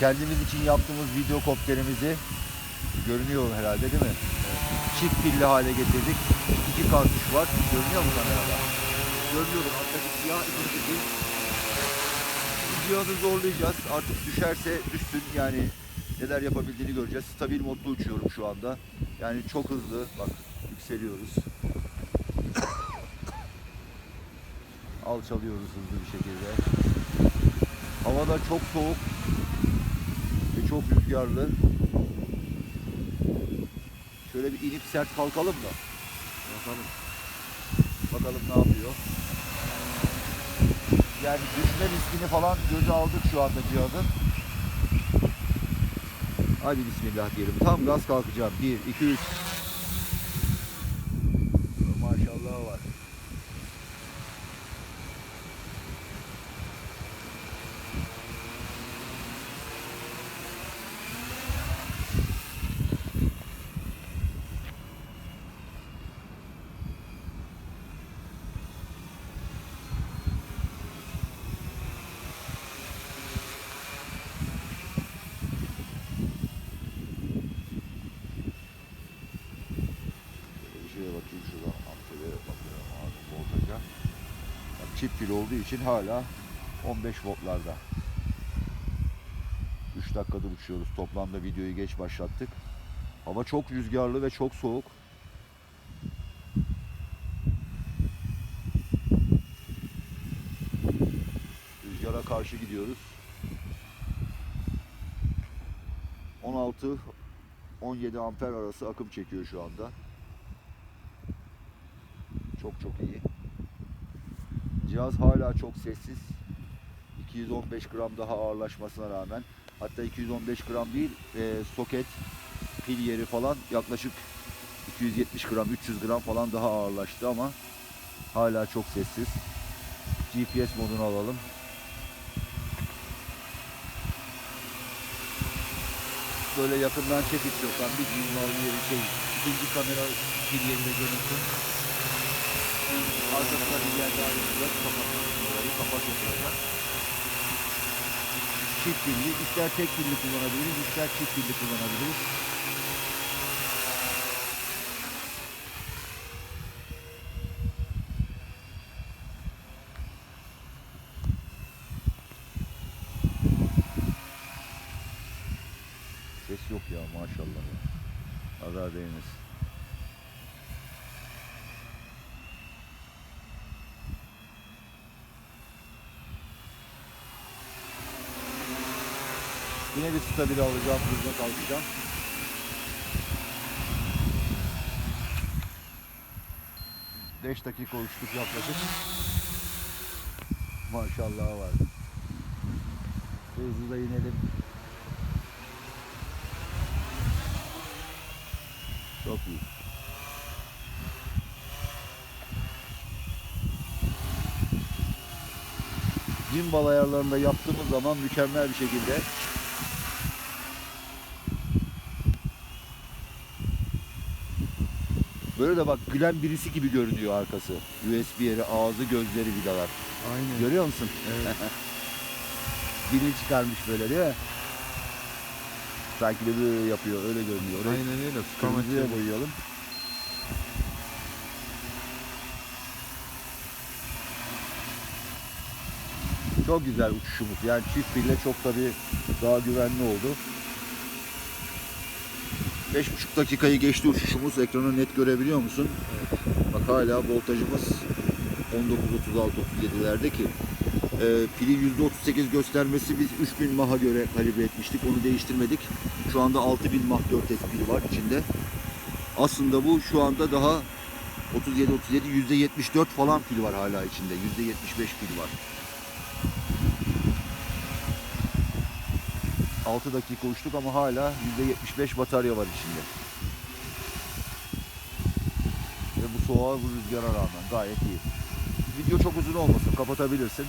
kendimiz için yaptığımız video kopterimizi görünüyor herhalde değil mi? Çift pilli hale getirdik. İki kartuş var. Görünüyor mu kamerada? Görünüyorum. Alttaki siyah ikinci pil. Cihazı zorlayacağız. Artık düşerse düşsün. Yani neler yapabildiğini göreceğiz. Stabil modda uçuyorum şu anda. Yani çok hızlı. Bak yükseliyoruz. Alçalıyoruz hızlı bir şekilde. Havada çok soğuk çok rüzgarlı. Şöyle bir inip sert kalkalım da. Bakalım. Bakalım ne yapıyor. Yani düşme riskini falan göze aldık şu anda cihazın. Hadi bismillah diyelim. Tam gaz kalkacağım. 1, 2, 3. Maşallah var. Şöyle bir şeye bakayım şuradan ampere bakıyorum abi voltaja. Yani çift pil olduğu için hala 15 voltlarda. 3 dakikada uçuyoruz. Toplamda videoyu geç başlattık. Hava çok rüzgarlı ve çok soğuk. Rüzgara karşı gidiyoruz. 16 17 amper arası akım çekiyor şu anda. Çok çok iyi. Cihaz hala çok sessiz. 215 gram daha ağırlaşmasına rağmen hatta 215 gram değil e, soket pil yeri falan yaklaşık 270 gram 300 gram falan daha ağırlaştı ama hala çok sessiz. GPS modunu alalım. Böyle yakından çek istiyorsan bir cimnalı yeri şey ikinci kamera pil yerine görünsün. Arkasına bir yer daha yapacağız. Kapatmak orayı. Çift pilli. ister tek pilli kullanabiliriz, ister çift pilli kullanabiliriz. Ses yok ya maşallah ya. Nazar değmesin. Yine bir stabil alacağım, hızla kalkacağım. Beş dakika uçtuk yaklaşık. Maşallah var. Hızlı da inelim. Çok iyi. Gimbal ayarlarında yaptığımız zaman mükemmel bir şekilde Böyle de bak gülen birisi gibi görünüyor arkası. USB yeri, ağzı, gözleri vidalar. Aynen. Görüyor musun? Evet. Dili çıkarmış böyle değil mi? Sanki de böyle yapıyor, öyle görünüyor. Orayı Aynen öyle. kırmızıya boyayalım. Çok güzel uçuşumuz. Yani çift pille çok tabii daha güvenli oldu. 5,5 dakikayı geçti uçuşumuz. Ekranı net görebiliyor musun? Bak hala voltajımız 19.36-37'lerde ki e, pili %38 göstermesi biz 3000 maha göre kalibre etmiştik. Onu değiştirmedik. Şu anda 6000 mah 4S pil var içinde. Aslında bu şu anda daha 37 37 %74 falan pil var hala içinde. %75 pil var. 6 dakika uçtuk ama hala %75 batarya var içinde. Ve bu soğuğa bu rüzgara rağmen gayet iyi. Video çok uzun olmasın kapatabilirsin.